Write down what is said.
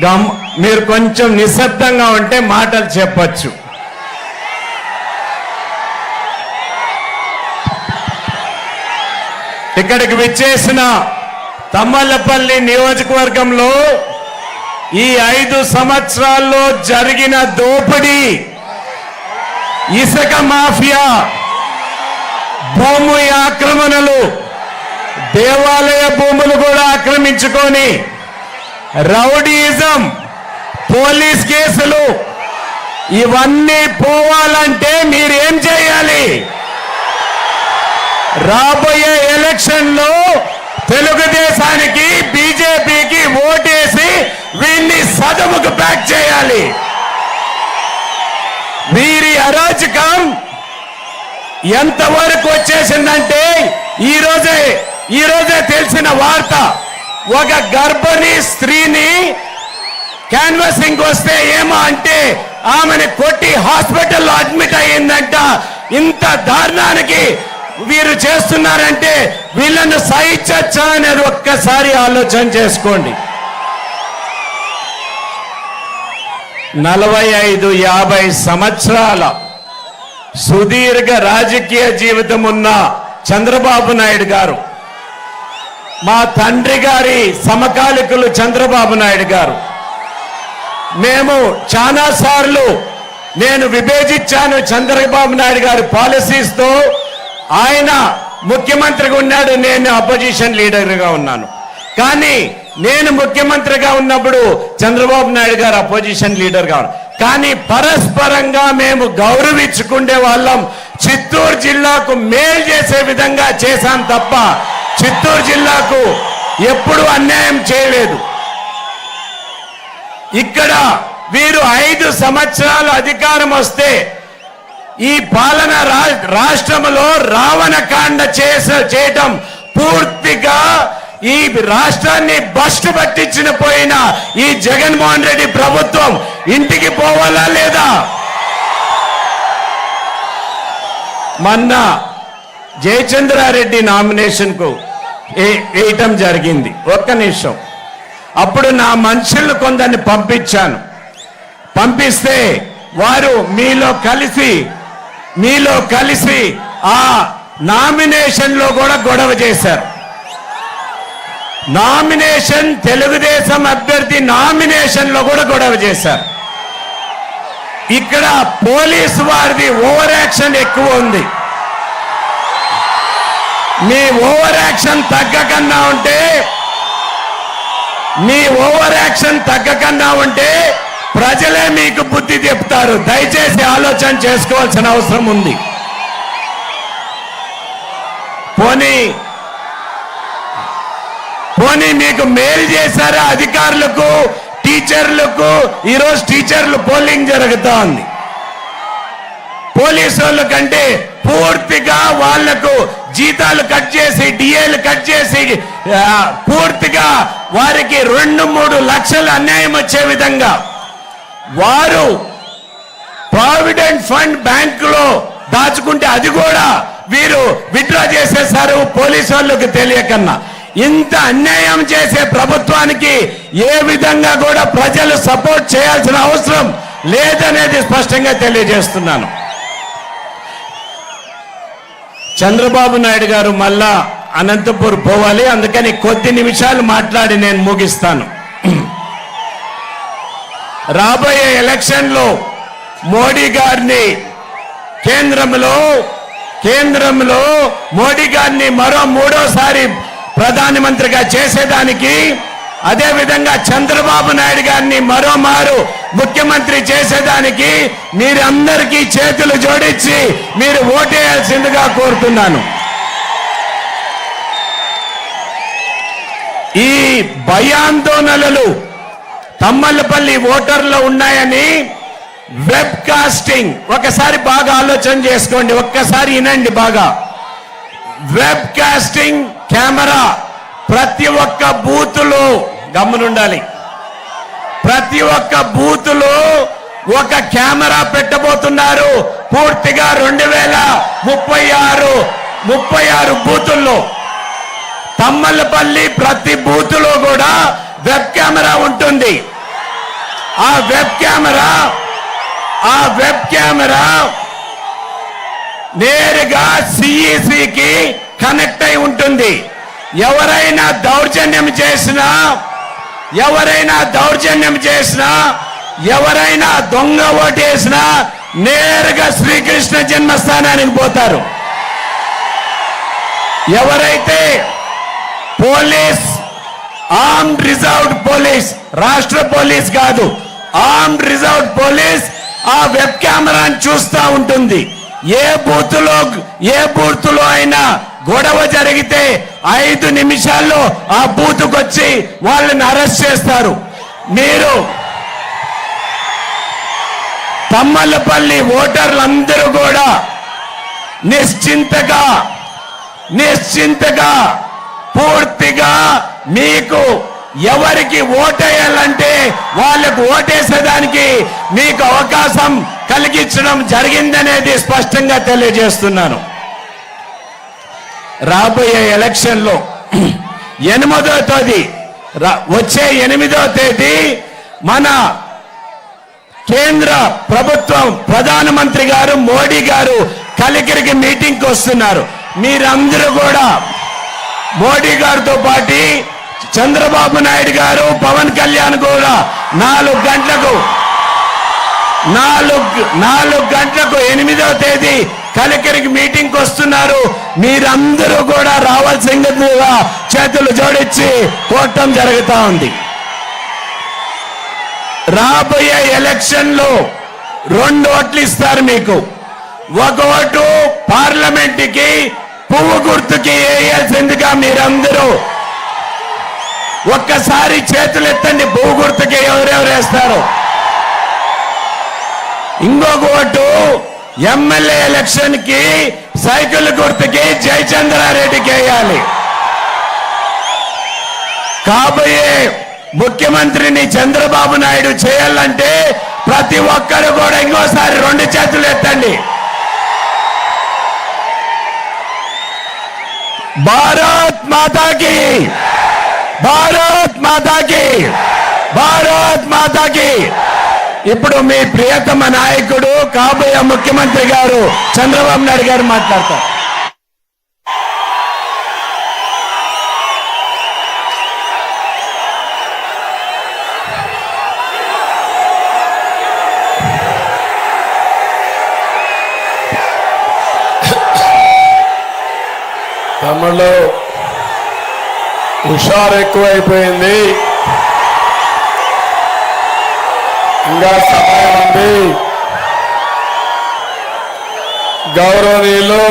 Gum మీరు కొంచెం నిశ్శబ్దంగా ఉంటే మాటలు చెప్పచ్చు. ఇక్కడికి విచ్చేసిన తమ్మలపల్లి నియోజకవర్గంలో ఈ ఐదు సంవత్సరాల్లో జరిగిన దోపిడీ ఇసుక మాఫియా భూమి ఆక్రమణలు దేవాలయ భూములు కూడా ఆక్రమించుకొని రౌడీజం పోలీస్ కేసులు ఇవన్నీ పోవాలంటే మీరేం చేయాలి? రాబోయే ఎలక్షన్లో తెలుగుదేశానికి బీజేపీకి ఓటేసి వీన్ని సదముకు ప్యాక్ చేయాలి. వీరి అరాచకం ఎంతవరకు వచ్చేసిందంటే ఈరోజే ఈరోజే ఈ రోజే తెలిసిన వార్త. ఒక గర్భిణీ స్త్రీని క్యాన్వసింగ్ వస్తే ఏమో అంటే ఆమెను కొట్టి హాస్పిటల్లో అడ్మిట్ అయ్యిందంట. ఇంత దారుణానికి వీరు చేస్తున్నారంటే వీళ్ళను సహించచ్చా అనేది ఒక్కసారి ఆలోచన చేసుకోండి. నలభై ఐదు యాభై సంవత్సరాల సుదీర్ఘ రాజకీయ జీవితం ఉన్న చంద్రబాబు నాయుడు గారు మా తండ్రి గారి సమకాలికులు చంద్రబాబు నాయుడు గారు. మేము చాలా సార్లు నేను విభేజించాను చంద్రబాబు నాయుడు గారి పాలసీస్తో. ఆయన ముఖ్యమంత్రిగా ఉన్నాడు నేను అపోజిషన్ లీడర్గా ఉన్నాను. కానీ నేను ముఖ్యమంత్రిగా ఉన్నప్పుడు చంద్రబాబు నాయుడు గారు అపోజిషన్ లీడర్గా ఉన్నారు. కానీ పరస్పరంగా మేము గౌరవించుకునే వాళ్ళం చిత్తూరు జిల్లాకు మేలు చేసే విధంగా చేశాం తప్ప చిత్తూరు జిల్లాకు ఎప్పుడు అన్యాయం చేయలేదు. ఇక్కడ వీరు ఐదు సంవత్సరాలు అధికారం వస్తే ఈ పాలన రా- రాష్ట్రంలో రావణ కాండ చేస చేయటం పూర్తిగా ఈ రాష్ట్రాన్ని బస్ట్ పట్టించిన పోయిన ఈ జగన్మోహన్ రెడ్డి ప్రభుత్వం ఇంటికి పోవాలా లేదా? మొన్న జయచంద్రారెడ్డి నామినేషన్కు వేయటం జరిగింది. ఒక్క నిమిషం. అప్పుడు నా మనుషులు కొందరిని పంపించాను. పంపిస్తే వారు మీలో కలిసి మీలో కలిసి ఆ నామినేషన్లో కూడా గొడవ చేశారు. నామినేషన్ తెలుగుదేశం అభ్యర్థి నామినేషన్లో కూడా గొడవ చేశారు. ఇక్కడ పోలీసు వారిది ఓవర్ యాక్షన్ ఎక్కువ ఉంది. మీ ఓవర్ యాక్షన్ తగ్గకన్నా ఉంటే మీ ఓవర్ యాక్షన్ తగ్గకన్నా ఉంటే ప్రజలే మీకు బుద్ధి చెప్తారు. దయచేసి ఆలోచన చేసుకోవాల్సిన అవసరం ఉంది. పోనీ పోనీ మీకు మేలు చేశారా అధికారులకు టీచర్లకు? ఈరోజు టీచర్లు పోలింగ్ జరుగుతా ఉంది పోలీసు వాళ్ళ కంటే పూర్తిగా వాళ్ళకు జీతాలు కట్ చేసి డిఏలు కట్ చేసి పూర్తిగా వారికి రెండు మూడు లక్షలు అన్యాయం వచ్చే విధంగా వారు ప్రావిడెంట్ ఫండ్ బ్యాంకులో దాచుకుంటే అది కూడా వీరు విత్డ్రా చేసేసారు పోలీసు వాళ్ళకి తెలియకన్నా. ఇంత అన్యాయం చేసే ప్రభుత్వానికి ఏ విధంగా కూడా ప్రజలు సపోర్ట్ చేయాల్సిన అవసరం లేదనేది స్పష్టంగా తెలియజేస్తున్నాను. చంద్రబాబు నాయుడు గారు మళ్ళా అనంతపూర్ పోవాలి. అందుకని కొద్ది నిమిషాలు మాట్లాడి నేను ముగిస్తాను. రాబోయే ఎలక్షన్లో మోడీ గారిని కేంద్రంలో కేంద్రంలో మోడీ గారిని మరో మూడోసారి ప్రధానమంత్రిగా చేసేదానికి అదే విధంగా చంద్రబాబు నాయుడు గారిని మరోమారు ముఖ్యమంత్రి చేసేదానికి మీరందరికీ చేతులు జోడించి మీరు ఓటేయాల్సిందిగా కోరుతున్నాను. ఈ భయాందోళనలు తమ్మలపల్లి ఓటర్లు ఉన్నాయని వెబ్ కాస్టింగ్ ఒకసారి బాగా ఆలోచన చేసుకోండి ఒక్కసారి వినండి బాగా. వెబ్ కాస్టింగ్ కెమెరా ప్రతి ఒక్క బూతులో గమ్మునుండాలి. ప్రతి ఒక్క బూతులో ఒక కెమెరా పెట్టబోతున్నారు. పూర్తిగా రెండు వేల ముప్పై ఆరు ముప్పై ఆరు బూతుల్లో. తమ్మలపల్లి ప్రతి బూతులో కూడా వెబ్ కెమెరా ఉంటుంది. ఆ వెబ్ కెమెరా ఆ వెబ్ కెమెరా నేరుగా సిఈసికి కనెక్ట్ అయి ఉంటుంది. ఎవరైనా దౌర్జన్యం చేసినా ఎవరైనా దౌర్జన్యం చేసినా ఎవరైనా దొంగ ఓటేసినా నేరుగా శ్రీకృష్ణ జన్మస్థానానికి పోతారు. ఎవరైతే పోలీస్ ఆర్మ్ రిజర్వ్డ్ పోలీస్ రాష్ట్ర పోలీస్ కాదు ఆర్మ్ రిజర్వ్డ్ పోలీస్ ఆ వెబ్ కెమెరాను చూస్తూ ఉంటుంది. ఏ బూత్లో ఏ బూత్లో అయినా గొడవ జరిగితే ఐదు నిమిషాల్లో ఆ బూత్ వచ్చి వాళ్ళని అరెస్ట్ చేస్తారు. మీరు తమ్మలపల్లి ఓటర్లందరూ కూడా నిశ్చింతగా నిశ్చింతగా పూర్తిగా మీకు ఎవరికి ఓటేయాలంటే వాళ్ళకు ఓటేసేదానికి మీకు అవకాశం కలిగించడం జరిగిందనేది స్పష్టంగా తెలియజేస్తున్నాను. రాబోయే ఎలక్షన్లో ఎనిమిదో తేదీ వచ్చే ఎనిమిదో తేదీ మన కేంద్ర ప్రభుత్వం ప్రధానమంత్రి గారు మోడీ గారు కలికిరికి మీటింగ్కి వస్తున్నారు. మీరందరూ కూడా మోడీ గారితో పాటు చంద్రబాబు నాయుడు గారు పవన్ కళ్యాణ్ కూడా నాలుగు గంటలకు నాలుగు నాలుగు గంటలకు ఎనిమిదో తేదీ కలెక్టర్కి మీటింగ్కి వస్తున్నారు. మీరందరూ కూడా రావాల్సిందిగా చేతులు జోడించి కోటం జరుగుతూ ఉంది. రాబోయే ఎలక్షన్లో రెండు ఓట్లు ఇస్తారు మీకు. ఒక ఓటు పార్లమెంట్కి పువ్వు గుర్తుకి వేయాల్సిందిగా మీరందరూ ఒక్కసారి చేతులు ఎత్తండి పువ్వు గుర్తుకి ఎవరెవరు వేస్తారు? ఇంకొక ఓటు ఎమ్మెల్యే ఎలక్షన్కి సైకిల్ గుర్తుకి జయచంద్రారెడ్డికి వేయాలి కాబోయే ముఖ్యమంత్రిని చంద్రబాబు నాయుడు చేయాలంటే ప్రతి ఒక్కరు కూడా ఇంకోసారి రెండు చేతులు ఎత్తండి. భారత్ మాతాకి భారత్ మాతాకి భారత్ మాతాకి. ఇప్పుడు మీ ప్రియతమ నాయకుడు కాబోయే ముఖ్యమంత్రి గారు చంద్రబాబు నాయుడు గారు మాట్లాడతారు. తమలో హుషారు ఎక్కువైపోయింది. ఇంకా సమయం ఉంది గౌరవనీయులు